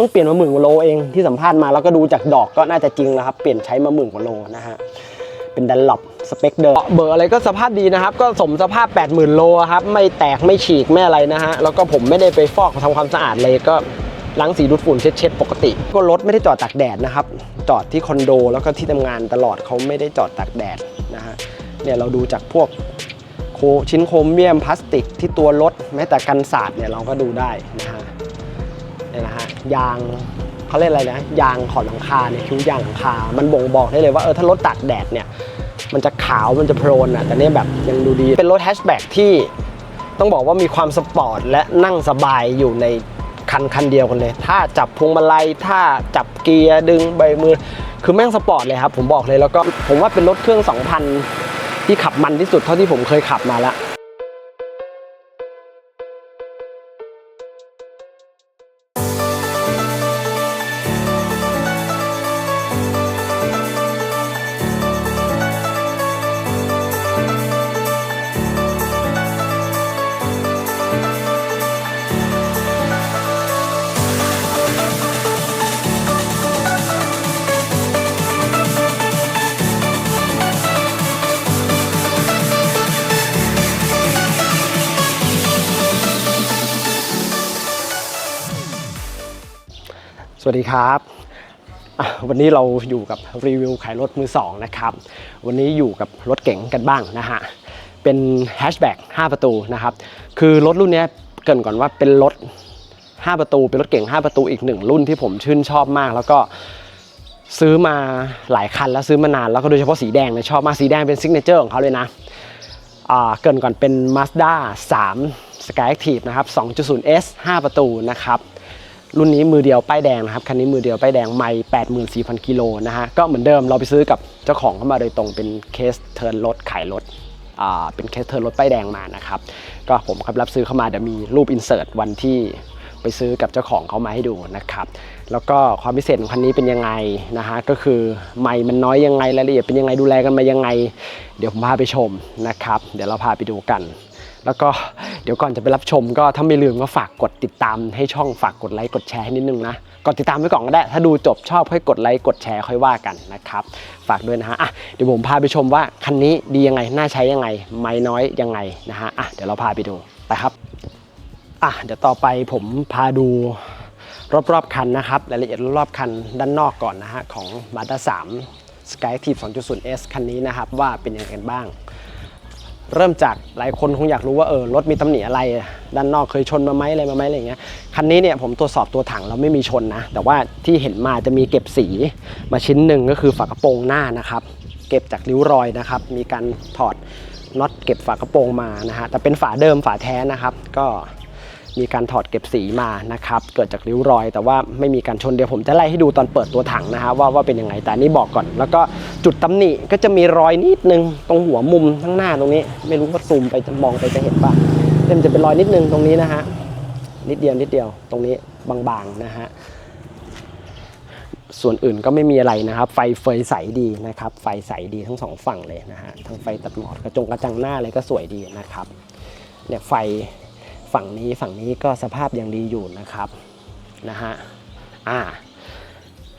พิ่งเปลี่ยนมาหมื่นกว่าโลเองที่สัมภาษณ์มาแล้วก็ดูจากดอกก็น่าจะจริงนะครับเปลี่ยนใช้มาหมื่นกว่าโลนะฮะเป็นดันล็อปสเปคเดิมเบอร์อะไรก็สภาพดีนะครับ ก็สมสภาพ 80,000 โลครับ ไม่แตกไม่ฉีก ไม่อะไรนะฮะ แล้วก็ผมไม่ได้ไปฟอกทำความสะอาดเลยก็ล้างสีดูดฝุ่นเช็ดๆปกติ ก็รถไม่ได้จอดตากแดดนะครับ จอดที่คอนโดแล้วก็ที่ทำงานตลอดเขาไม่ได้จอดตากแดดนะฮะเนี่ยเราดูจากพวกโคชิ้นโครเมียมพลาสติกที่ตัวรถแม้แต่กันศาสตร์เนี่ยเราก็ดูได้นะฮะ เนี่ยนะฮะยางเขาเรียกอะไรนะยางขอบหลังคาเนี่ยคิ้วยางหลังคา มันบ่งบอกได้เลยว่าเออถ้ารถตากแดดเนี่ยมันจะขาวมันจะโพลนอะแต่เนี่ยแบบยังดูดีเป็นรถแฮชแบ็กที่ต้องบอกว่ามีความสปอร์ตและนั่งสบายอยู่ในคันคันเดียวกันเลย ถ้าจับพวงมาลัยถ้าจับเกียร์ดึงใบมือ คือแม่งสปอร์ตเลยครับ ผมบอกเลยแล้วก็ผมว่าเป็นรถเครื่อง 2,000 ที่ขับมันที่สุดเท่าที่ผมเคยขับมาแล้ว สวัสดีครับ วันนี้เราอยู่กับรีวิวขายรถมือสองนะครับ วันนี้อยู่กับรถเก๋งกันบ้างนะฮะ เป็นแฮชแบ็ก5ประตูนะครับ คือรถรุ่นนี้เกรินก่อนว่าเป็นรถ 5 ประตู เป็นรถเก๋ง5 ประตูอีกหนึ่งรุ่นที่ผมชื่นชอบมาก แล้วก็ซื้อมาหลายคันแล้วซื้อมานานแล้วก็โดยเฉพาะสีแดงเนี่ยชอบมากสีแดงเป็นซิกเนเจอร์ของเขาเลยนะอ่าเกรินก่อนเป็น Mazda 3 Sky Active นะครับ 2.0S 5 ประตูนะครับ รุ่นนี้มือเดียวป้ายแดงนะครับคันนี้มือเดียวป้ายแดงไม่84,000กิโลนะฮะก็เหมือนเดิมเราไปซื้อกับเจ้าของเข้ามาโดยตรงเป็นเคสเทิร์นรถขายรถอ่าเป็นเคสเทิร์นรถป้ายแดงมานะครับก็ผมครับรับซื้อเข้ามาเดี๋ยวมีรูปอินเสิร์ตวันที่ไปซื้อกับเจ้าของเขามาให้ดูนะครับ แล้วก็ความพิเศษของคันนี้เป็นยังไงนะฮะ ก็คือไม่มันน้อยยังไงรายละเอียดเป็นยังไงดูแลกันมายังไง เดี๋ยวผมพาไปชมนะครับ เดี๋ยวเราพาไปดูกัน แล้วก็เดี๋ยวก่อนจะไปรับชมก็ถ้าไม่ลืมก็ฝากกดติดตามให้ช่องฝากกดไลค์กดแชร์ให้นิดนึงนะกดติดตามไว้ก่อนก็ได้ ถ้าดูจบชอบค่อยกดไลค์กดแชร์ค่อยว่ากันนะครับ ฝากด้วยนะฮะอะเดี๋ยวผมพาไปชมว่าคันนี้ดียังไงน่าใช้ยังไง ไม่น้อยยังไงนะฮะอะเดี๋ยวเราพาไปดูไปครับอะเดี๋ยวต่อไปผมพาดูรอบๆคันนะครับรายละเอียดรอบๆคันด้านนอกก่อนนะฮะของ Mazda 3 Skyactiv 2.0S คันนี้นะครับว่าเป็นยังไงกันบ้าง เริ่มจากหลายคนคงอยากรู้ว่าเออรถมีตำหนิอะไร ด้านนอกเคยชนมาไหมอะไรมาไหมอะไรเงี้ยคันนี้เนี่ยผมตรวจสอบตัวถังเราไม่มีชนนะ แต่ว่าที่เห็นมาจะมีเก็บสีมาชิ้นหนึ่งก็คือฝากระโปรงหน้านะครับเก็บจากริ้วรอยนะครับมีการถอดน็อตเก็บฝากระโปรงมานะฮะแต่เป็นฝาเดิมฝาแท้นะครับ ก็ มีการถอดเก็บสีมานะครับเกิดจากริ้วรอย แต่ว่าไม่มีการชนเดี๋ยวผมจะไล่ให้ดูตอนเปิดตัวถังนะฮะว่าว่าเป็นยังไงแต่นี่บอกก่อน แล้วก็จุดตำหนิก็จะมีรอยนิดนึงตรงหัวมุมข้างหน้าตรงนี้ ไม่รู้ว่าซูมไปจะมองไปจะเห็นป่ะมันจะเป็นรอยนิดนึงตรงนี้นะฮะนิดเดียวนิดเดียวตรงนี้บางๆนะฮะส่วนอื่นก็ไม่มีอะไรนะครับ ไฟเฟยใสดีนะครับ ไฟใสดีทั้งสองฝั่งเลยนะฮะ ทั้งไฟตัดหมอกกระจงกระจังหน้าอะไรก็สวยดีนะครับ เนี่ยไฟ ฝั่งนี้ฝั่งนี้ก็สภาพยังดีอยู่นะครับนะฮะอ่า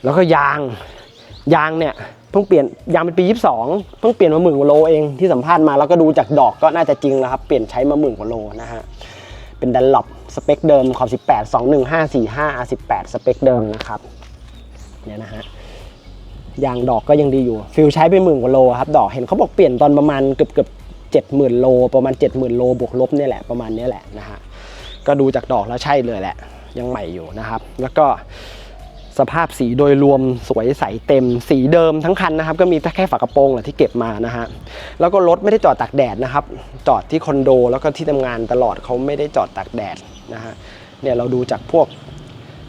แล้วก็ยางยางเนี่ยเพิ่งเปลี่ยนยางเป็นปี 22 เพิ่งเปลี่ยนมาหมื่นกว่าโลเองที่สัมภาษณ์มาแล้วก็ดูจากดอกก็น่าจะจริงนะครับเปลี่ยนใช้มาหมื่นกว่าโลนะฮะเป็นดันล็อปสเปคเดิมขอบ 18 21545 R18 สเปคเดิมนะครับเนี่ยนะฮะยางดอกก็ยังดีอยู่ฟิลใช้ไปหมื่นกว่าโลครับดอกเห็นเขาบอกเปลี่ยนตอนประมาณเกือบเกือบ เจ็ดหมื่นโล ประมาณเจ็ดหมื่นโลบวกลบเนี่ยแหละประมาณนี้แหละนะฮะก็ดูจากดอกแล้วใช่เลยแหละ ยังใหม่อยู่นะครับ แล้วก็สภาพสีโดยรวมสวยใสเต็มสีเดิมทั้งคันนะครับ ก็มีแค่ฝากระโปรงแหละที่เก็บมานะฮะแล้วก็รถไม่ได้จอดตากแดดนะครับ จอดที่คอนโดแล้วก็ที่ทำงานตลอดเขาไม่ได้จอดตากแดดนะฮะเนี่ยเราดูจากพวก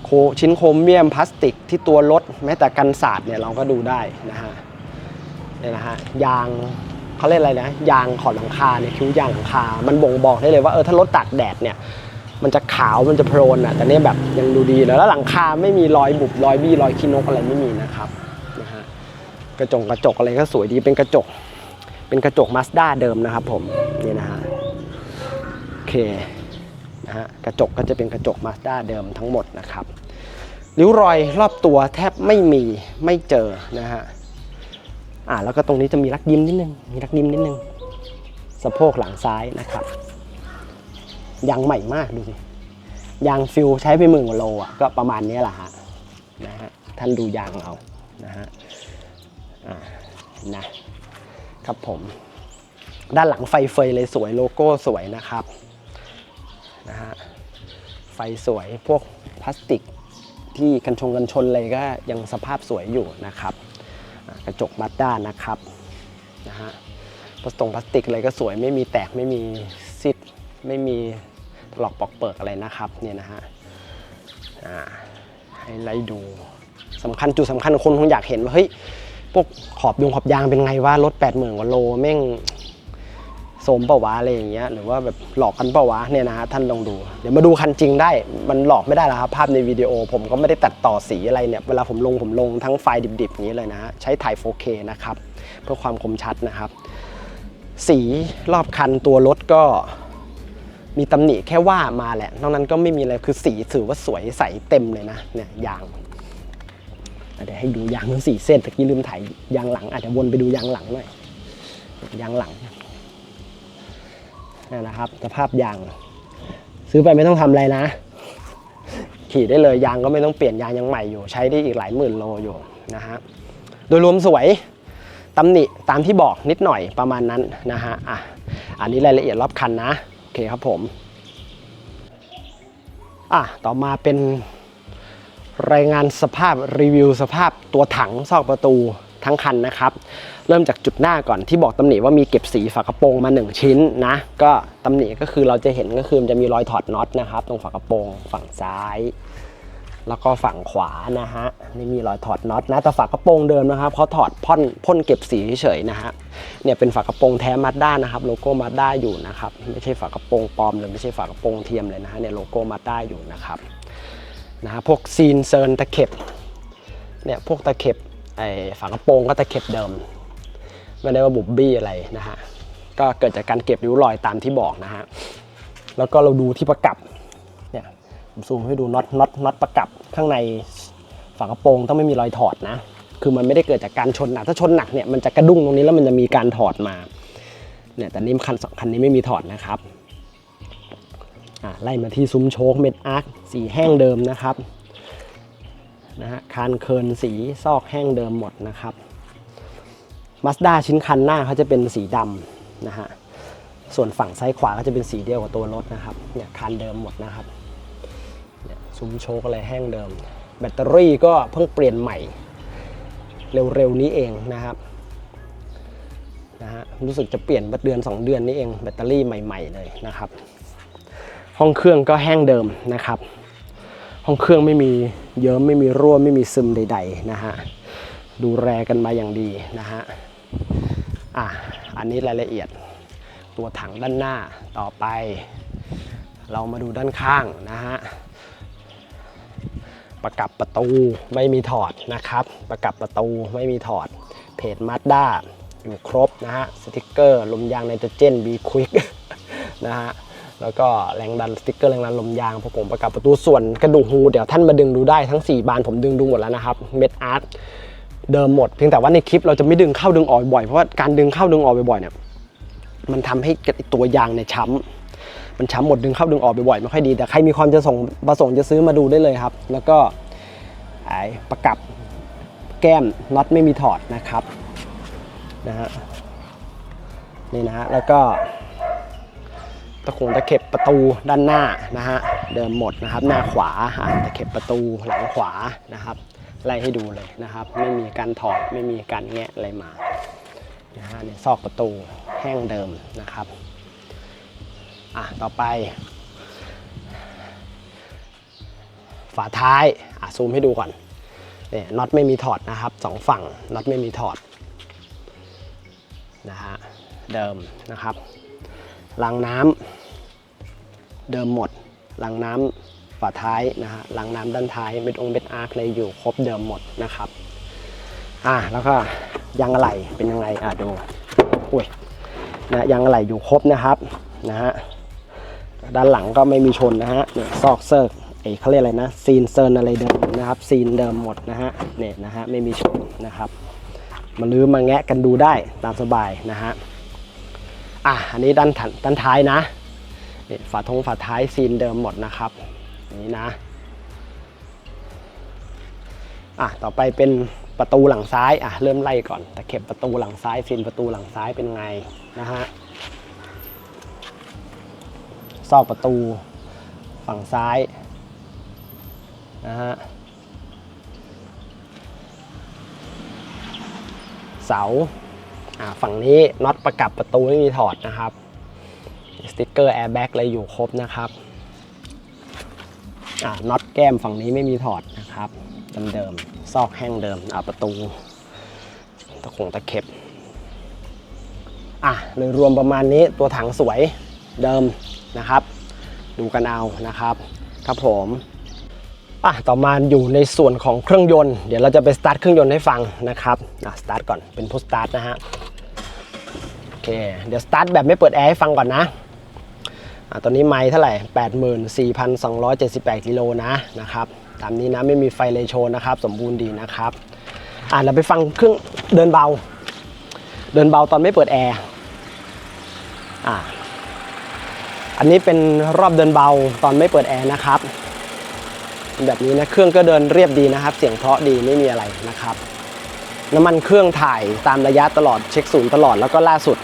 โคชิ้นโครเมียมพลาสติกที่ตัวรถแม้แต่กันศาสตร์เนี่ยเราก็ดูได้นะฮะเนี่ยนะฮะยาง เขาเรียกอะไรนะยางขอบหลังคาเนี่ยคิ้วยางหลังคา มันบ่งบอกได้เลยว่าเออถ้ารถตากแดดเนี่ยมันจะขาวมันจะโพลนอะแต่เนี่ยแบบยังดูดีเลยแล้วหลังคาไม่มีรอยบุบรอยบี้รอยขี้นกอะไรไม่มีนะครับนะฮะกระจกกระจกอะไรก็สวยดีเป็นกระจก เป็นกระจกมาสด้าเดิมนะครับผมนี่นะฮะโอเคนะฮะกระจกก็จะเป็นกระจกมาสด้าเดิมทั้งหมดนะครับริ้วรอยรอบตัวแทบไม่มีไม่เจอนะฮะ อ่าแล้วก็ตรงนี้จะมีรักยิ้มนิดนึงมีรักยิ้มนิดนึงสะโพกหลังซ้ายนะครับยางใหม่มากดูสิยางฟิลใช้ไปหมื่นกว่าโลอะก็ประมาณนี้แหละฮะนะฮะท่านดูยางเอานะฮะอ่านะครับผม ด้านหลังไฟเฟยเลยสวยโลโก้สวยนะครับนะฮะไฟสวยพวกพลาสติกที่กันชงกันชนเลยก็ยังสภาพสวยอยู่นะครับ กระจกมัดด้านนะครับนะฮะพลาสตงพลาสติกอะไรก็สวยไม่มีแตกไม่มีซิดไม่มีถลอกปอกเปิกอะไรนะครับเนี่ยนะฮะให้ไล่ดูสำคัญจุดสำคัญคนคงอยากเห็นว่าเฮ้ยพวกขอบยงขอบยางเป็นไงว่ารถ 8 0 0 0 0กว่าโลแม่ง โสมเปล่าวะอะไรอย่างเงี้ยหรือว่าแบบหลอกกันเปล่าวะเนี่ยนะฮะท่านลองดู เดี๋ยวมาดูคันจริงได้มันหลอกไม่ได้แล้วครับภาพในวิดีโอผมก็ไม่ได้ตัดต่อสีอะไรเนี่ยเวลาผมลงผมลงทั้งไฟล์ดิบๆอย่างนี้เลยนะฮะใช้ถ่าย 4K นะครับเพื่อความคมชัดนะครับ สีรอบคันตัวรถก็มีตำหนิแค่ว่ามาแหละ นอกนั้นก็ไม่มีอะไรคือสีถือว่าสวยใสเต็มเลยนะเนี่ยยางเดี๋ยวให้ดูยางทั้งสี่เส้นตะกี้ลืมถ่ายยางหลังอาจจะวนไปดูยางหลังหน่อยยางหลัง นะครับสภาพยาง ซื้อไปไม่ต้องทำอะไรนะ ขี่ได้เลยยางก็ไม่ต้องเปลี่ยนยางยังใหม่อยู่ ใช้ได้อีกหลายหมื่นโลอยู่นะฮะโดยรวมสวยตำหนิตามที่บอกนิดหน่อยประมาณนั้นนะฮะอะอันนี้รายละเอียดรอบคันนะโอเคครับผมอะต่อมาเป็นรายงานสภาพรีวิวสภาพตัวถังซอกประตู ทั้งคันนะครับ เริ่มจากจุดหน้าก่อนที่บอกตำหนิว่ามีเก็บสีฝากระโปรงมา 1 ชิ้นนะ ก็ตำหนิก็คือเราจะเห็นก็คือมันจะมีรอยถอดน็อตนะครับ ตรงฝากระโปรงฝั่งซ้าย แล้วก็ฝั่งขวานะฮะนี่มีรอยถอดน็อตนะแต่ฝากระโปรงเดิมนะครับเขาถอดพ่นพ่นเก็บสีเฉยๆนะฮะเนี่ยเป็นฝากระโปรงแท้มาด้านะครับโลโก้มาด้าอยู่นะครับไม่ใช่ฝากระโปรงปลอมเลยไม่ใช่ฝากระโปรงเทียมเลยนะฮะเนี่ยโลโก้มาด้าอยู่นะครับนะฮะพวกซีนเซิร์นตะเข็บเนี่ยพวกตะเข็บ ไอ้ฝากระโปรงก็ตะเข็บเดิม ไม่ได้ว่าบุบบี้อะไรนะฮะ ก็เกิดจากการเก็บริ้วรอยตามที่บอกนะฮะ แล้วก็เราดูที่ประกับ เนี่ยผมซูมให้ดูน็อตน็อตน็อตประกับข้างในฝากระโปรงต้องไม่มีรอยถอดนะ คือมันไม่ได้เกิดจากการชนหนัก ถ้าชนหนักเนี่ยมันจะกระดุ้งตรงนี้แล้วมันจะมีการถอดมา เนี่ยแต่นี่คันสองคันนี้ไม่มีถอดนะครับไล่มาที่ซุ้มโชคเม็ดอาร์คสีแห้งเดิมนะครับ นะฮะคานเคินสีซอกแห้งเดิมหมดนะครับมาสด้าชิ้นคันหน้าเขาจะเป็นสีดำนะฮะส่วนฝั่งซ้ายขวาก็จะเป็นสีเดียวกับตัวรถนะครับเนี่ยคันเดิมหมดนะครับเนี่ยซุ้มโชคอะไรแห้งเดิม แบตเตอรี่ก็เพิ่งเปลี่ยนใหม่ เร็วๆนี้เองนะครับนะฮะรู้สึกจะเปลี่ยนเดือน 2 เดือนนี้เองแบตเตอรี่ใหม่ ๆ เลยนะครับ ห้องเครื่องก็แห้งเดิมนะครับ ห้องเครื่องไม่มีเยิ้มไม่มีรั่วไม่มีซึมใด ๆ นะฮะ ดูแลกันมาอย่างดีนะฮะ อะ อันนี้รายละเอียด ตัวถังด้านหน้าต่อไป เรามาดูด้านข้างนะฮะ ประกับประตูไม่มีถอดนะครับ ประกับประตูไม่มีถอด เพจมาด้าอยู่ครบนะฮะ สติกเกอร์ลมยางไนโตรเจนบีควิกนะฮะ แล้วก็แรงดันสติ๊กเกอร์แรงดันลมยางพวกผมประกับประตูส่วนกระดูกหูเดี๋ยวท่านมาดึงดูได้ทั้ง 4 บานผมดึงดูหมดแล้วนะครับเม็ดอาร์ตเดิมหมด เพียงแต่ว่าในคลิปเราจะไม่ดึงเข้าดึงออกบ่อยเพราะว่าการดึงเข้าดึงออกบ่อยเนี่ยมันทำให้ตัวยางเนี่ยช้ำมันช้ำหมดดึงเข้าดึงออกบ่อยไม่ค่อยดีแต่ใครมีความจะส่งประสงค์จะซื้อมาดูได้เลยครับ แล้วก็ไอ้ประกับแก้มน็อตไม่มีถอดนะครับนะฮะนี่นะฮะแล้วก็ ตะขงตะเข็บประตูด้านหน้านะฮะเดิมหมดนะครับหน้าขวาอะตะเข็บประตูหลังขวานะครับไล่ให้ดูเลยนะครับ ไม่มีการถอดไม่มีการแงะอะไรมานะฮะเนี่ยซอกประตูแห้งเดิมนะครับอะต่อไป ฝาท้ายอะซูมให้ดูก่อนเนี่ยน็อตไม่มีถอดนะครับสองฝั่งน็อตไม่มีถอดนะฮะเดิมนะครับ รางน้ำเดิมหมดรางน้ำฝาท้ายนะฮะหลังน้ำด้านท้ายเม็ดองเม็ดอาร์คเลยอยู่ครบเดิมหมดนะครับอ่าแล้วก็ยางอะไหล่เป็นยังไงอะดูอุ้ยนะยางอะไหล่อยู่ครบนะครับนะฮะด้านหลังก็ไม่มีชนนะฮะเนี่ยซอกเซิร์กไอ้เขาเรียกอะไรนะซีนเซิร์นอะไรเดิมนะนะครับซีนเดิมหมดนะฮะเนี่ยนะฮะไม่มีชนนะครับ มาลื้อมาแงะกันดูได้ตามสบายนะฮะ อะอันนี้ด้านด้านท้ายนะนี่ฝาทงฝาท้ายซีนเดิมหมดนะครับนี่นะอะต่อไปเป็นประตูหลังซ้ายอะเริ่มไล่ก่อนตะเข็บประตูหลังซ้ายซีนประตูหลังซ้ายเป็นไงนะฮะซอกประตูฝั่งซ้ายนะฮะเสา ฝั่งนี้น็อตประกับประตูไม่มีถอดนะครับ สติกเกอร์แอร์แบ็กอะไรอยู่ครบนะครับน็อตแก้มฝั่งนี้ไม่มีถอดนะครับเดิมๆซอกแห้งเดิมอประตู ตะขงตะเข็บอะโดยรวมประมาณนี้ตัวถังสวยเดิมนะครับ ดูกันเอานะครับครับผมอะต่อมาอยู่ในส่วนของเครื่องยนต์ เดี๋ยวเราจะไปสตาร์ทเครื่องยนต์ให้ฟังนะครับอะสตาร์ทก่อนเป็นพุชสตาร์ทนะฮะ เค เดี๋ยวสตาร์ทแบบไม่เปิดแอร์ให้ฟังก่อนนะอตอนนี้ไมล์เท่าไหร่ 84,278กิโลนะนะครับ ตามนี้นะไม่มีไฟเลโชนะครับ สมบูรณ์ดีนะครับ อะเราไปฟังเครื่องเดินเบา เดินเบาตอนไม่เปิดแอร์ อะอันนี้เป็นรอบเดินเบาตอนไม่เปิดแอร์นะครับ แบบนี้นะ เครื่องก็เดินเรียบดีนะครับ เสียงเพราะดีไม่มีอะไรนะครับ น้ำมันเครื่องถ่ายตามระยะตลอดเช็คศูนย์ตลอดแล้วก็ล่าสุด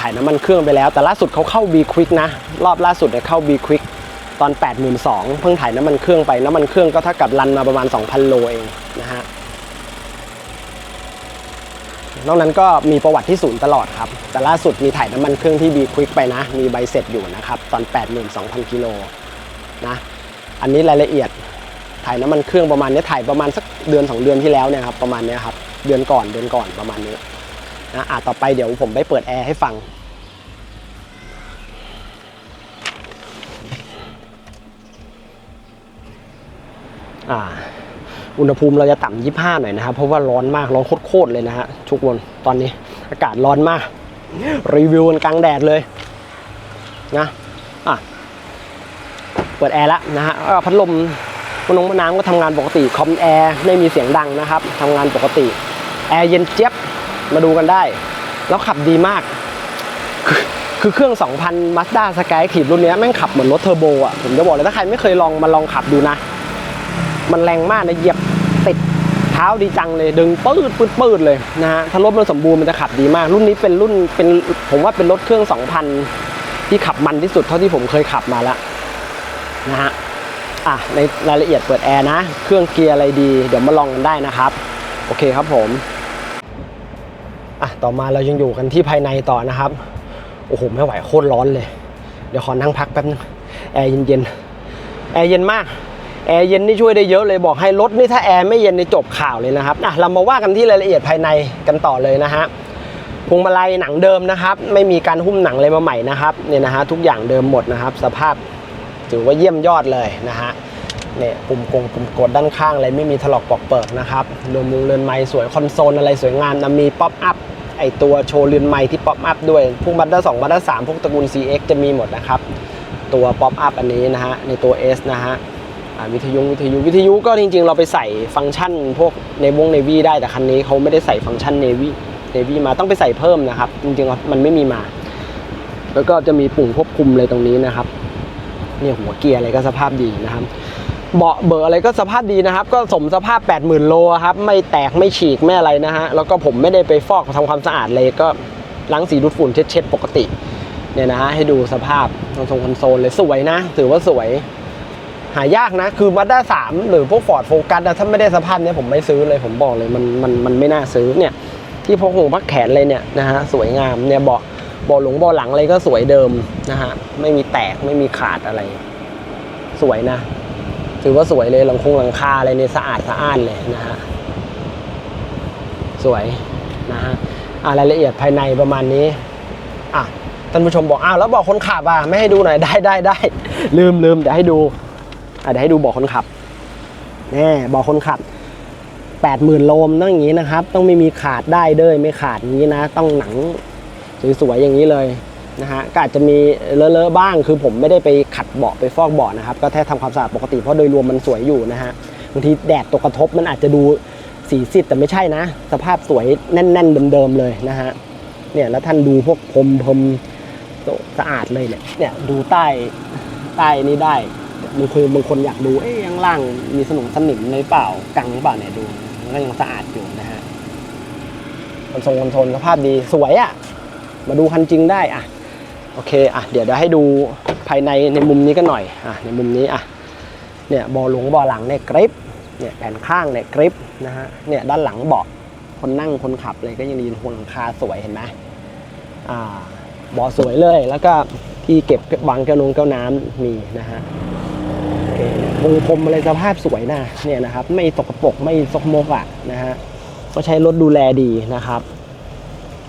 ถ่ายน้ำมันเครื่องไปแล้ว แต่ล่าสุดเขาเข้า B Quick นะ รอบล่าสุดเนี่ยเข้า B Quick ตอน 82,000เพิ่งถ่ายน้ำมันเครื่องไป น้ำมันเครื่องก็เท่ากับรันมาประมาณ 2,000 โลเองนะฮะนอกนั้นก็มีประวัติที่ศูนย์ตลอดครับ แต่ล่าสุดมีถ่ายน้ำมันเครื่องที่ B Quick ไปนะ มีใบเสร็จอยู่นะครับ ตอน 82,000 กิโลนะ อันนี้รายละเอียด ถ่ายน้ำมันเครื่องประมาณนี้ถ่ายประมาณสักเดือน 2 เดือนที่แล้วเนี่ยครับประมาณนี้ครับเดือนก่อนเดือนก่อนประมาณนี้นะอะต่อไปเดี๋ยวผมไปเปิดแอร์ให้ฟังอ่าอุณหภูมิเราจะต่ำ25หน่อยนะครับ เพราะว่าร้อนมากร้อนโคตรเลยนะฮะทุกคนตอนนี้อากาศร้อนมาก รีวิวกันกลางแดดเลยนะอะเปิดแอร์แล้วนะฮะพัดลม มนงมน้ำก็ทำงานปกติคอมแอร์ไม่มีเสียงดังนะครับทำงานปกติแอร์เย็นเจี๊ยบมาดูกันได้ แล้วขับดีมาก คือเครื่อง 2,000 Mazda Sky Active รุ่นนี้แม่งขับเหมือนรถเทอร์โบอะผมจะบอกเลยถ้าใครไม่เคยลองมาลองขับดูนะ มันแรงมากนะเหยียบติดเท้าดีจังเลยดึงปืดปืดปืดเลยนะฮะถ้ารถมันสมบูรณ์มันจะขับดีมาก รุ่นนี้เป็นรุ่นเป็นผมว่าเป็นรถเครื่อง 2,000 ที่ขับมันที่สุดเท่าที่ผมเคยขับมาแล้วนะฮะ อะในรายละเอียดเปิดแอร์นะ เครื่องเกียร์อะไรดี เดี๋ยวมาลองกันได้นะครับ โอเคครับผมอะต่อมาเรายังอยู่กันที่ภายในต่อนะครับ โอ้โหไม่ไหวโคตรร้อนเลย เดี๋ยวขอนั่งพักแป๊บนึงแอร์เย็นๆแอร์เย็นมากแอร์เย็นนี่ช่วยได้เยอะเลยบอกให้รถนี่ถ้าแอร์ไม่เย็นนี่จบข่าวเลยนะครับอะเรามาว่ากันที่รายละเอียดภายในกันต่อเลยนะฮะพวงมาลัยหนังเดิมนะครับ ไม่มีการหุ้มหนังอะไรมาใหม่นะครับเนี่ยนะฮะทุกอย่างเดิมหมดนะครับ สภาพ ถือว่าเยี่ยมยอดเลยนะฮะเนี่ยปุ่มกงปุ่มกดด้านข้างอะไรไม่มีถลอกปอกเปิกนะครับรือนมุงเรือนไม้สวยคอนโซลอะไรสวยงามนะมีป๊อปอัพไอตัวโชว์เรือนไม้ที่ป๊อปอัพด้วย พวกบัตเตอร์สองบัตเตอร์สามพวกตระกูล CX จะมีหมดนะครับ ตัวป๊อปอัพอันนี้นะฮะ ในตัว S นะฮะวิทยุวิทยุวิทยุก็จริง ๆ เราไปใส่ฟังก์ชัน พวกในวงเนวีได้แต่คันนี้เขาไม่ได้ใส่ฟังก์ชันเนวีเนวีมาต้องไปใส่เพิ่มนะครับ จริงๆมันไม่มีมา แล้วก็จะมีปุ่มควบคุมเลยตรงนี้นะครับ เนี่ยหัวเกียร์อะไรก็สภาพดีนะครับเบาะเบอร์อะไรก็สภาพดีนะครับ ก็สมสภาพ 80,000 โลครับไม่แตกไม่ฉีกไม่อะไรนะฮะแล้วก็ผมไม่ได้ไปฟอกทำความสะอาดเลยก็ล้างสีดูดฝุ่นเช็ดๆปกติเนี่ยนะฮะให้ดูสภาพคอนโซลคอนโซลเลยสวยนะ ถือว่าสวย หายากนะ คือมาด้าสามหรือพวกฟอร์ดโฟกัสถ้าไม่ได้สภาพเนี้ยผมไม่ซื้อเลยผมบอกเลยมันมันมันไม่น่าซื้อเนี่ยที่พกหูพักแขนเลยเนี่ยนะฮะสวยงามเนี่ยเบาะ บาะหลงบาะหลังอะไรก็สวยเดิมนะฮะ ไม่มีแตกไม่มีขาดอะไร สวยนะ ถือว่าสวยเลยหลังคงหลังคาอะไรเนี่ยสะอาดสะอ้านเลยนะฮะ สวยนะฮะอ่ารายละเอียดภายในประมาณนี้ อะ ท่านผู้ชมบอก อ้าว แล้วบอกคนขับอะ ไม่ให้ดูหน่อย ได้ได้ได้ ลืมลืมเดี๋ยวให้ดู อะ เดี๋ยวให้ดูบอกคนขับ แน่บอกคนขับแปดหมื่นโลมต้องอย่างนี้นะครับ ต้องไม่มีขาดได้เด้ยไม่ขาดอย่างนี้นะ ต้องหนัง สวยๆอย่างนี้เลยนะฮะก็อาจจะมีเลอะๆบ้าง คือผมไม่ได้ไปขัดเบาะไปฟอกเบาะนะครับ ก็แค่ทำความสะอาดปกติเพราะโดยรวมมันสวยอยู่นะฮะบางทีแดดตกกระทบมันอาจจะดูสีซีดแต่ไม่ใช่นะ สภาพสวยแน่น ๆ เดิมๆเลยนะฮะเนี่ยแล้วท่านดูพวกพรมพรมสะอาดเลยเนี่ยเนี่ยดูใต้ใต้นี้ได้บางคนบางคนอยากดูเอ๊ยข้างล่างมีสนมสนิมในเปล่ากังเปล่าเนี่ยดูมันก็ยังสะอาดอยู่นะฮะคอนโซลคอนโซลสภาพดีสวยอะ่ะ มาดูคันจริงได้อะโอเคอะเดี๋ยวเดี๋ยวให้ดูภายในในมุมนี้กันหน่อยอะในมุมนี้อะเนี่ยเบาหลงเบาหลังเนี่ยกริปเนี่ยแผ่นข้างเนี่ยกริปนะฮะเนี่ยด้านหลังเบาะคนนั่งคนขับเลยก็ยังดีหัวหลังคาสวยเห็นไหมอ่าเบาสวยเลยแล้วก็ที่เก็บวางแก้วนงแก้วน้ำมีนะฮะโอเควงพรมอะไรสภาพสวยนะเนี่ยนะครับ ไม่ตกกระปรกไม่ซกมกอะนะฮะก็ใช้รถดูแลดีนะครับ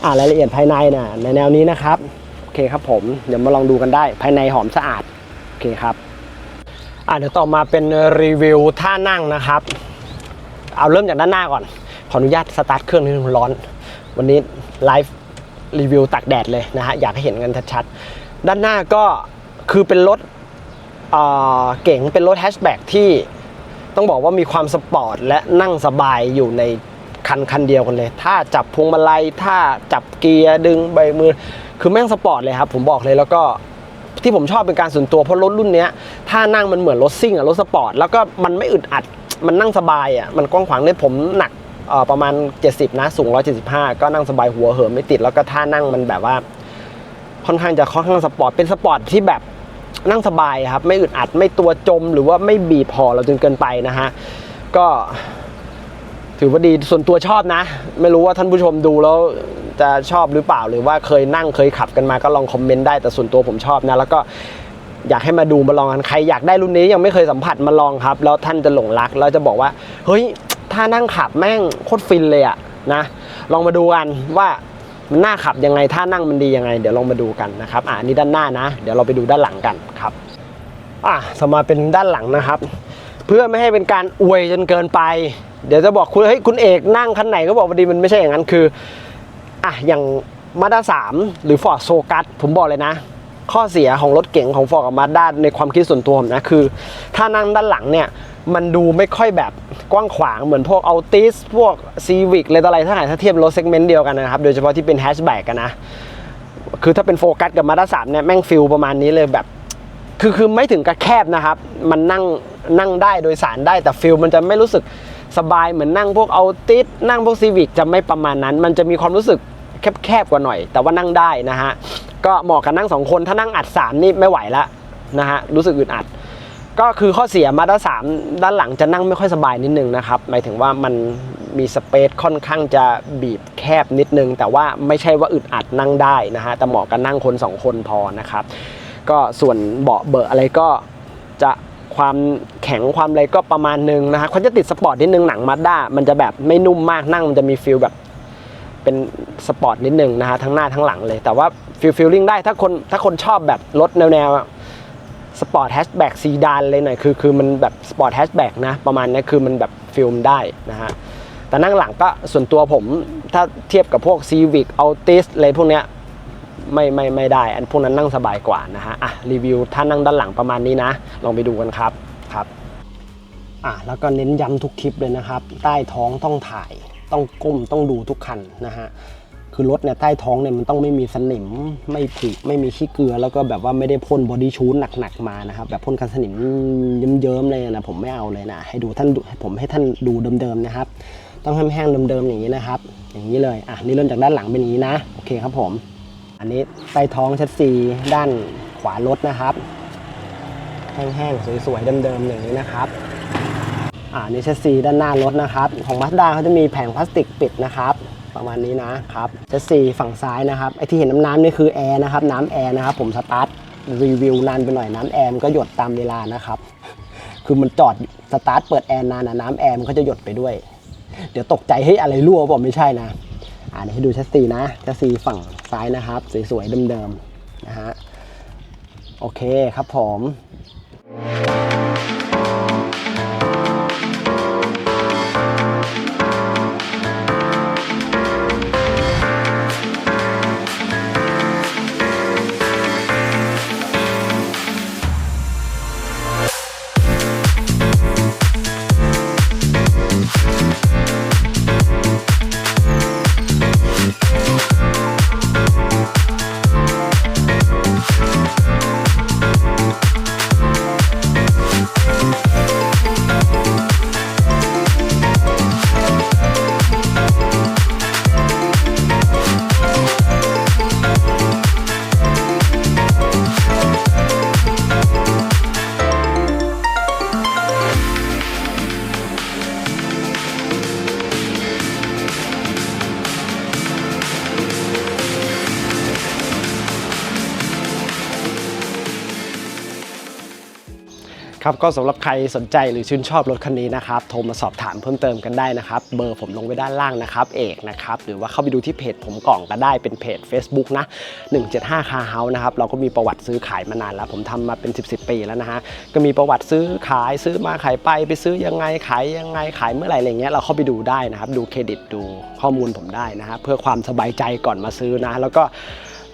อ่ารายละเอียดภายในน่ะในแนวนี้นะครับโอเคครับผมเดี๋ยวมาลองดูกันได้ ภายในหอมสะอาดโอเคครับอ่าเดี๋ยวต่อมาเป็นรีวิวท่านั่งนะครับ เอาเริ่มจากด้านหน้าก่อน ขออนุญาตสตาร์ทเครื่องนิดนึงร้อน วันนี้ไลฟ์รีวิวตักแดดเลยนะฮะอยากให้เห็นกันชัดๆด้านหน้าก็คือเป็นรถเอ่อเก๋งเป็นรถแฮชแบ็กที่ต้องบอกว่ามีความสปอร์ตและนั่งสบายอยู่ใน คันคันเดียวกันเลย ถ้าจับพวงมาลัยถ้าจับเกียร์ดึงใบมือ คือแม่งสปอร์ตเลยครับ ผมบอกเลยแล้วก็ที่ผมชอบเป็นการส่วนตัวเพราะรถรุ่นเนี้ยถ้านั่งมันเหมือนรถซิ่งอะรถสปอร์ตแล้วก็มันไม่อึดอัดมันนั่งสบายอะมันกว้างขวางเลยผมหนักประมาณ 70 นะ สูง 175 ก็นั่งสบายหัวเหิมไม่ติด แล้วก็ท่านั่งมันแบบว่า ค่อนข้างจะค่อนข้างสปอร์ต เป็นสปอร์ตที่แบบนั่งสบายครับ ไม่อึดอัดไม่ตัวจมหรือว่าไม่บีบพอเราจนเกินไปนะฮะ ก็ ถือว่าดีส่วนตัวชอบนะ ไม่รู้ว่าท่านผู้ชมดูแล้วจะชอบหรือเปล่าหรือว่าเคยนั่งเคยขับกันมาก็ลองคอมเมนต์ได้แต่ส่วนตัวผมชอบนะ แล้วก็อยากให้มาดูมาลองกันใครอยากได้รุ่นนี้ยังไม่เคยสัมผัสมาลองครับ แล้วท่านจะหลงรักแล้วจะบอกว่า เฮ้ย ถ้านั่งขับแม่งโคตรฟินเลยอะนะลองมาดูกันว่ามันน่าขับยังไงถ้านั่งมันดียังไง เดี๋ยวลองมาดูกันนะครับอ่านี่ด้านหน้านะ เดี๋ยวเราไปดูด้านหลังกันครับอะสมมาเป็นด้านหลังนะครับ เพื่อไม่ให้เป็นการอวยจนเกินไป เดี๋ยวจะบอกคุณเฮ้ยคุณเอกนั่งคันไหนก็บอกพอดีมันไม่ใช่อย่างนั้นคืออะอย่างมาด้าสามหรือฟอร์ดโซกัสผมบอกเลยนะ ข้อเสียของรถเก๋งของฟอร์ดกับมาด้าในความคิดส่วนตัวผมนะคือ ถ้านั่งด้านหลังเนี่ยมันดูไม่ค่อยแบบกว้างขวางเหมือนพวกเอัลติสพวกซีวิกอะไรต่ออะไรถ้าไหนถ้าเทียบรถเซกเมนต์เดียวกันนะครับ โดยเฉพาะที่เป็นแฮชแบ็กกันนะ คือถ้าเป็นโฟกัสกับมาด้าสามเนี่ยแม่งฟิลประมาณนี้เลยแบบ คือคือไม่ถึงกับแคบนะครับ มันนั่งนั่งได้โดยสารได้แต่ฟิลมันจะไม่รู้สึก สบายเหมือนนั่งพวกเอาติสนั่งพวกซีวิกจะไม่ประมาณนั้น มันจะมีความรู้สึกแคบๆกว่าหน่อย แต่ว่านั่งได้นะฮะก็เหมาะกับนั่งสองคนถ้านั่งอัดสามนี่ไม่ไหวละนะฮะรู้สึกอึดอัด ก็คือข้อเสียมาด้านสามด้านหลังจะนั่งไม่ค่อยสบายนิดนึงนะครับหมายถึงว่ามันมีสเปซค่อนข้างจะบีบแคบนิดนึง แต่ว่าไม่ใช่ว่าอึดอัดนั่งได้นะฮะแต่เหมาะกับนั่งคนสองคนพอนะครับก็ส่วนเบาะเบอร์อะไรก็จะ ความแข็งความอะไรก็ประมาณนึงนะฮะเขาจะติดสปอร์ตนิดนึงหนังมาด้ามันจะแบบไม่นุ่มมากนั่งมันจะมีฟิลแบบเป็นสปอร์ตนิดนึงนะฮะทั้งหน้าทั้งหลังเลย แต่ว่าฟิลฟิลลิ่งได้ถ้าคนถ้าคนชอบแบบรถแนวแนวสปอร์ตแฮชแบ็กซีดานเลยหน่อยคือคือมันแบบสปอร์ตแฮชแบ็กนะประมาณนี้คือมันแบบฟิลมได้นะฮะแต่นั่งหลังก็ส่วนตัวผมถ้าเทียบกับพวก Civic Altis อะไรพวกเนี้ย ไม่ไม่ไม่ได้ อันพวกนั้นนั่งสบายกว่านะฮะอะรีวิวถ้านั่งด้านหลังประมาณนี้นะ ลองไปดูกันครับครับอะแล้วก็เน้นย้ำทุกคลิปเลยนะครับ ใต้ท้องต้องถ่าย ต้องก้มต้องดูทุกคันนะฮะคือรถเนี่ยใต้ท้องเนี่ยมันต้องไม่มีสนิมไม่ผุไม่มีขี้เกลือ แล้วก็แบบว่าไม่ได้พ่นบอดี้ชูนหนักๆมานะครับแบบพ่นกันสนิมเยิ้มๆเลยนะผมไม่เอาเลยนะให้ดูท่านผมให้ท่านดูเดิมๆนะครับ ต้องแห้งๆเดิมๆอย่างนี้นะครับ อย่างนี้เลยอะนี่เริ่มจากด้านหลังเป็นอย่างนี้นะโอเคครับผม อันนี้ใต้ท้องชัดซีด้านขวารถนะครับ แห้งๆ สวยๆ เดิมๆอย่างนี้นะครับอ่านี่ชัดซีด้านหน้ารถนะครับ ของมาสด้าเขาจะมีแผงพลาสติกปิดนะครับ ประมาณนี้นะครับชัดซีฝั่งซ้ายนะครับไอที่เห็นน้ำน้ำๆนี่คือแอร์นะครับ น้ำแอร์นะครับ ผมสตาร์ทรีวิวนานไปหน่อยน้ำแอร์มันก็หยดตามเวลานะครับ คือมันจอดสตาร์ทเปิดแอร์นานนะน้ำแอร์มันก็จะหยดไปด้วย เดี๋ยวตกใจเฮ้ยอะไรรั่วบอกไม่ใช่นะ อ่านี้ให้ดูชัสซีนะชัสซีฝั่งซ้ายนะครับ สวยๆเดิมๆนะฮะโอเคครับผม ก็สำหรับใครสนใจหรือชื่นชอบรถคันนี้นะครับโทรมาสอบถามเพิ่มเติมกันได้นะครับ เบอร์ผมลงไว้ด้านล่างนะครับเอกนะครับหรือว่าเข้าไปดูที่เพจผมกล่องก็ได้เป็นเพจ Facebook นะ 175 Car House นะครับเราก็มีประวัติซื้อขายมานานแล้ว ผมทำมาเป็น 10 10ปีแล้วนะฮะก็มีประวัติซื้อขายซื้อมาขายไปไปซื้อยังไงขายยังไงขายเมื่อไหร่อะไรเงี้ยเราเข้าไปดูได้นะครับดูเครดิตดูข้อมูลผมได้นะฮะเพื่อความสบายใจก่อนมาซื้อนะ แล้วก็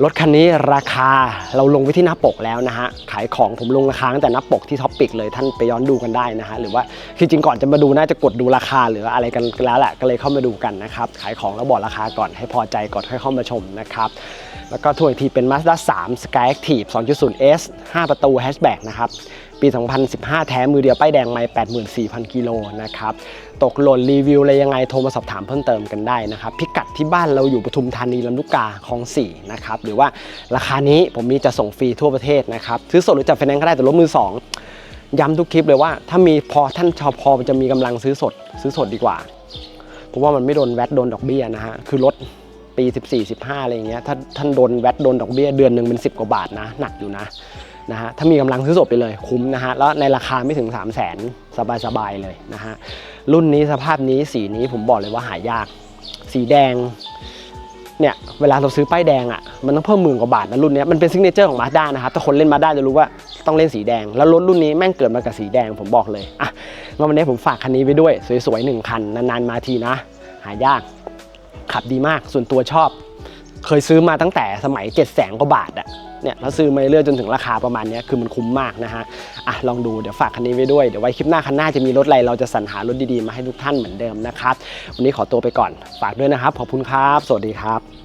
รถคันนี้ราคาเราลงไว้ที่หน้าปกแล้วนะฮะ ขายของผมลงราคาตั้งแต่หน้าปกที่ท็อปปิกเลยท่านไปย้อนดูกันได้นะฮะ หรือว่าคือจริงก่อนจะมาดูน่าจะกดดูราคาหรืออะไรกันแล้วแหละก็เลยเข้ามาดูกันนะครับ ขายของแล้วบอกราคาก่อนให้พอใจก่อนค่อยเข้ามาชมนะครับ แล้วก็ถ้วยทีเป็น Mazda 3 Sky Active 2.0 S 5 ประตูแฮชแบ็กนะครับ ปี 2015 แท้มือเดียวป้ายแดงไม่84,000 กิโลนะครับ ตกหล่นรีวิวอะไรยังไงโทรมาสอบถามเพิ่มเติมกันได้นะครับ พิกัดที่บ้านเราอยู่ปทุมธานีลำลูกกาคลอง 4 นะครับ หรือว่าราคานี้ผมมีจะส่งฟรีทั่วประเทศนะครับ ซื้อสดหรือจัดไฟแนนซ์ก็ได้แต่รถมือ 2 ย้ำทุกคลิปเลยว่าถ้ามีพอท่านชอพอจะมีกำลังซื้อสด ซื้อสดดีกว่าเพราะว่ามันไม่โดนแวตโดนดอกเบี้ยนะฮะคือรถ ปี 14 15อะไรอย่างเงี้ยถ้าท่านโดนแวตโดนดอกเบี้ยเดือนหนึ่งเป็น 10 กว่าบาทนะ หนักอยู่นะนะฮะถ้ามีกำลังซื้อสดไปเลยคุ้มนะฮะแล้วในราคาไม่ถึง 3 0 0 0 0นสบายๆเลยนะฮะรุ่นนี้สภาพนี้สีนี้ผมบอกเลยว่าหายาก สีแดงเนี่ยเวลาเราซื้อป้ายแดงอะมันต้องเพิ่มหมื่นกว่าบาทนะรุ่นนี้มันเป็นซิกเนเจอร์ของมาด้านะครับถ้าคนเล่นมาด้าจะรู้ว่าต้องเล่นสีแดง แล้วรถรุ่นนี้แม่งเกิดมากับสีแดงผมบอกเลยอะวันนี้ผมฝากคันนี้ไว้ด้วย สวยๆหนึ่งคันนานๆมาทีนะ หายาก ขับดีมากส่วนตัวชอบ เคยซื้อมาตั้งแต่สมัย7 0 0แสนกว่าบาทอะเนี่ยแล้วซื้อมาเรื่อยจนถึงราคาประมาณนี้คือมันคุ้มมากนะฮะอะลองดูเดี๋ยวฝากคันนี้ไว้ด้วย เดี๋ยวไว้คลิปหน้าคันหน้าจะมีรถอะไรเราจะสรรหารถดีๆมาให้ทุกท่านเหมือนเดิมนะครับ วันนี้ขอตัวไปก่อนฝากด้วยนะครับ ขอบคุณครับ สวัสดีครับ